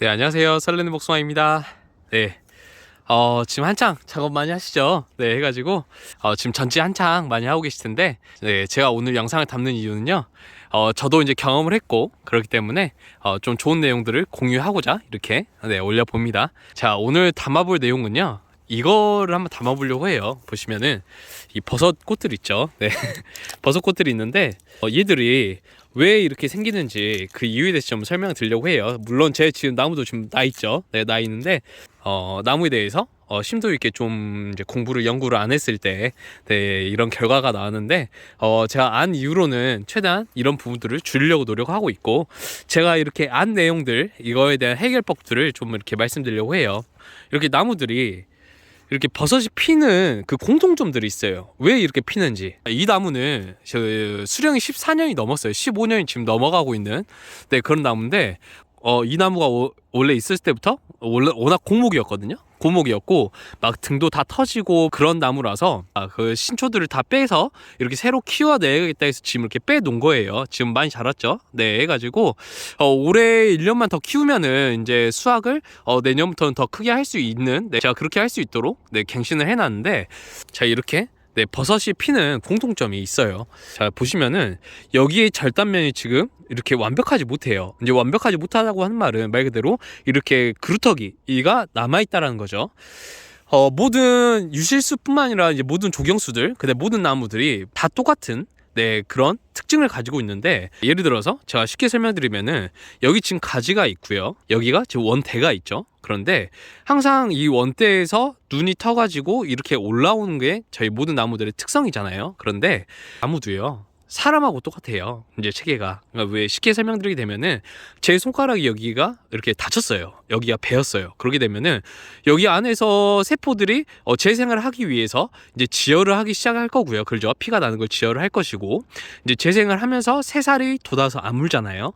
네, 안녕하세요. 설레는 복숭아입니다. 네. 어, 지금 한창 작업 많이 하시죠? 네, 해가지고, 어, 지금 전지 한창 많이 하고 계실 텐데, 네, 제가 오늘 영상을 담는 이유는요, 어, 저도 이제 경험을 했고, 그렇기 때문에, 어, 좀 좋은 내용들을 공유하고자 이렇게, 네, 올려봅니다. 자, 오늘 담아볼 내용은요, 이거를 한번 담아보려고 해요. 보시면은, 이 버섯 꽃들 있죠? 네. 버섯 꽃들이 있는데, 어, 얘들이 왜 이렇게 생기는지 그 이유에 대해서 좀 설명 드리려고 해요. 물론 제 지금 나무도 지금 나 있죠. 네, 나 있는데 어, 나무에 대해서 어, 심도 있게 좀 이제 공부를 연구를 안 했을 때 네, 이런 결과가 나왔는데 어, 제가 안 이후로는 최대한 이런 부분들을 줄이려고 노력하고 있고 제가 이렇게 안 내용들 이거에 대한 해결법들을 좀 이렇게 말씀드리려고 해요. 이렇게 나무들이 이렇게 버섯이 피는 그 공통점들이 있어요. 왜 이렇게 피는지. 이 나무는 저 수령이 14년이 넘었어요. 15년이 지금 넘어가고 있는 네, 그런 나무인데 어, 이 나무가 오- 원래 있을 때부터 원래 워낙 공목이었거든요. 고목이었고 막 등도 다 터지고 그런 나무라서 아, 그 신초들을 다 빼서 이렇게 새로 키워내야겠다 해서 지금 이렇게 빼놓은 거예요. 지금 많이 자랐죠. 네, 해가지고 어, 올해 1년만 더 키우면은 이제 수확을 어, 내년부터는 더 크게 할 수 있는 네, 제가 그렇게 할 수 있도록 네, 갱신을 해놨는데 자 이렇게 네, 버섯이 피는 공통점이 있어요. 자 보시면은 여기에 절단면이 지금 이렇게 완벽하지 못해요. 이제 완벽하지 못하다고 하는 말은 말 그대로 이렇게 그루터기가 남아 있다라는 거죠. 어, 모든 유실수뿐만 아니라 이제 모든 조경수들, 근데 모든 나무들이 다 똑같은 네 그런 특징을 가지고 있는데 예를 들어서 제가 쉽게 설명드리면은 여기 지금 가지가 있고요. 여기가 지금 원대가 있죠. 그런데 항상 이 원대에서 눈이 터가지고 이렇게 올라오는 게 저희 모든 나무들의 특성이잖아요. 그런데 나무도요. 사람하고 똑같아요. 이제 체계가. 그러니까 왜 쉽게 설명드리게 되면은 제 손가락이 여기가 이렇게 다쳤어요. 여기가 베었어요. 그러게 되면은 여기 안에서 세포들이 어, 재생을 하기 위해서 이제 지혈을 하기 시작할 거고요. 그렇죠? 피가 나는 걸 지혈을 할 것이고 이제 재생을 하면서 새살이 돋아서 아물잖아요.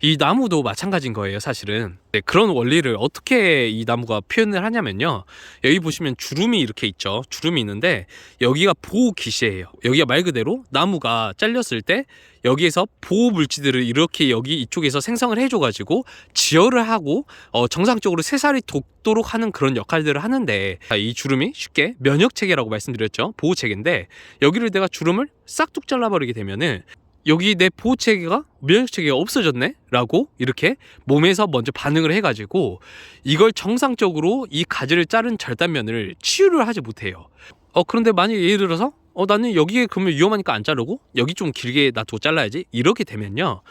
이 나무도 마찬가지인 거예요, 사실은. 네, 그런 원리를 어떻게 이 나무가 표현을 하냐면요. 여기 보시면 주름이 이렇게 있죠. 주름이 있는데 여기가 보호 기시예요. 여기가 말 그대로 나무가 잘렸을 때 여기에서 보호 물질들을 이렇게 여기 이쪽에서 생성을 해줘가지고 지혈을 하고 어, 정상적으로 새살이 돋도록 하는 그런 역할들을 하는데 자, 이 주름이 쉽게 면역 체계라고 말씀드렸죠. 보호 체계인데 여기를 내가 주름을 싹둑 잘라버리게 되면은 여기 내 보호 체계가 면역 체계가 없어졌네? 라고 이렇게 몸에서 먼저 반응을 해가지고 이걸 정상적으로 이 가지를 자른 절단면을 치유를 하지 못해요. 어, 그런데 만약 예를 들어서 어, 나는 여기에 그러면 위험하니까 안 자르고 여기 좀 길게 놔두고 잘라야지. 이렇게 되면요.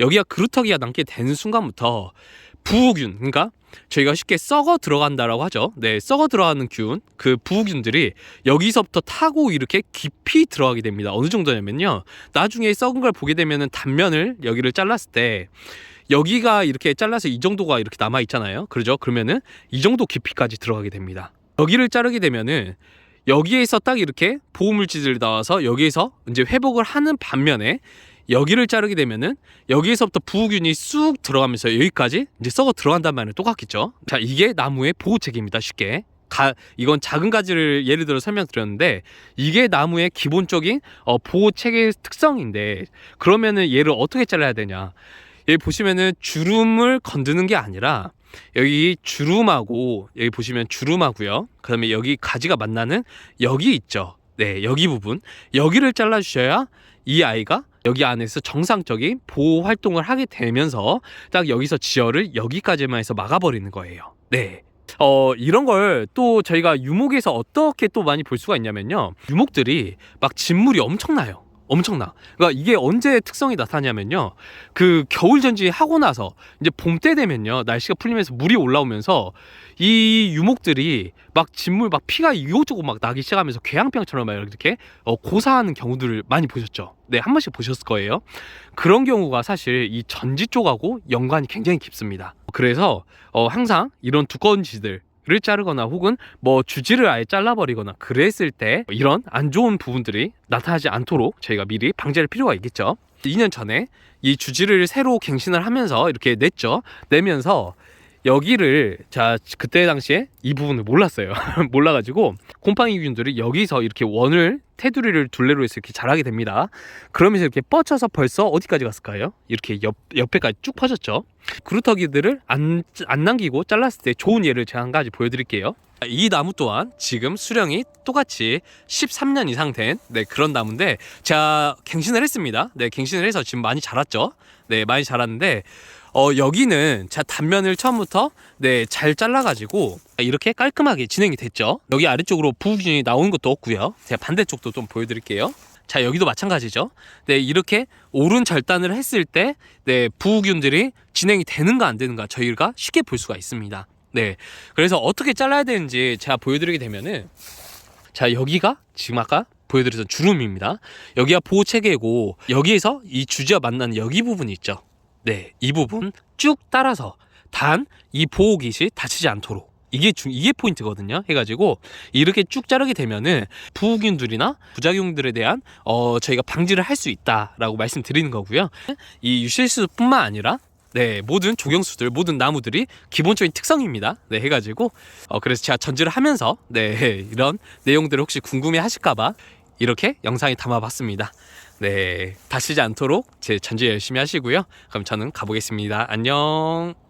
여기가 그루터기가 남게 되는 순간부터 부우균, 그러니까 저희가 쉽게 썩어 들어간다라고 하죠. 네, 썩어 들어가는 균, 그 부우균들이 여기서부터 타고 이렇게 깊이 들어가게 됩니다. 어느 정도냐면요. 나중에 썩은 걸 보게 되면은 단면을 여기를 잘랐을 때 여기가 이렇게 잘라서 이 정도가 이렇게 남아 있잖아요. 그러죠? 그러면은 이 정도 깊이까지 들어가게 됩니다. 여기를 자르게 되면은 여기에서 딱 이렇게 보호물질들이 나와서 여기에서 이제 회복을 하는 반면에 여기를 자르게 되면은 여기에서부터 부우균이 쑥 들어가면서 여기까지 이제 썩어 들어간단 말은 똑같겠죠. 자, 이게 나무의 보호 체계입니다. 쉽게. 가, 이건 작은 가지를 예를 들어 설명드렸는데 이게 나무의 기본적인 어, 보호 체계의 특성인데 그러면은 얘를 어떻게 잘라야 되냐? 여기 보시면은 주름을 건드는 게 아니라 여기 주름하고 여기 보시면 주름하고요. 그다음에 여기 가지가 만나는 여기 있죠. 네, 여기 부분 여기를 잘라 주셔야 이 아이가 여기 안에서 정상적인 보호 활동을 하게 되면서 딱 여기서 지혈을 여기까지만 해서 막아버리는 거예요. 네. 어, 이런 걸 또 저희가 유목에서 어떻게 또 많이 볼 수가 있냐면요. 유목들이 막 진물이 엄청나요. 엄청나. 그러니까 이게 언제 특성이 나타나냐면요. 그 겨울 전지 하고 나서 이제 봄 때 되면요. 날씨가 풀리면서 물이 올라오면서 이 유목들이 막 진물 막 피가 이곳저곳 막 나기 시작하면서 궤양병처럼 막 이렇게 어, 고사하는 경우들을 많이 보셨죠. 네, 한 번씩 보셨을 거예요. 그런 경우가 사실 이 전지 쪽하고 연관이 굉장히 깊습니다. 그래서 어, 항상 이런 두꺼운 지들 를 자르거나 혹은 뭐 주지를 아예 잘라버리거나 그랬을 때 이런 안 좋은 부분들이 나타나지 않도록 저희가 미리 방지할 필요가 있겠죠. 2년 전에 이 주지를 새로 갱신을 하면서 이렇게 냈죠. 내면서 여기를 자 그때 당시에 이 부분을 몰랐어요. 몰라가지고 곰팡이 균들이 여기서 이렇게 원을 테두리를 둘레로 해서 이렇게 자라게 됩니다. 그러면서 이렇게 뻗쳐서 벌써 어디까지 갔을까요? 이렇게 옆 옆에까지 쭉 퍼졌죠. 그루터기들을 안, 안 남기고 잘랐을 때 좋은 예를 제가 한 가지 보여드릴게요. 이 나무 또한 지금 수령이 똑같이 13년 이상 된 네, 그런 나무인데 제가 갱신을 했습니다. 네, 갱신을 해서 지금 많이 자랐죠. 네, 많이 자랐는데 어, 여기는 자 단면을 처음부터 네, 잘 잘라가지고 이렇게 깔끔하게 진행이 됐죠. 여기 아래쪽으로 부우균이 나오는 것도 없고요. 제가 반대쪽도 좀 보여드릴게요. 자 여기도 마찬가지죠. 네 이렇게 오른 절단을 했을 때 네 부우균들이 진행이 되는가 안 되는가 저희가 쉽게 볼 수가 있습니다. 네 그래서 어떻게 잘라야 되는지 제가 보여드리게 되면은 자 여기가 지금 아까 보여드렸던 주름입니다. 여기가 보호 체계고 여기에서 이 주지와 만나는 여기 부분이 있죠. 네, 이 부분 쭉 따라서 단 이 보호 깃이 다치지 않도록 이게 중 이게 포인트거든요. 해가지고 이렇게 쭉 자르게 되면은 부우균들이나 부작용들에 대한 어 저희가 방지를 할 수 있다라고 말씀드리는 거고요. 이 유실수뿐만 아니라 네 모든 조경수들 모든 나무들이 기본적인 특성입니다. 네 해가지고 어 그래서 제가 전지를 하면서 네 이런 내용들을 혹시 궁금해하실까봐 이렇게 영상에 담아봤습니다. 네 다치지 않도록 제 전지 열심히 하시고요. 그럼 저는 가보겠습니다. 안녕.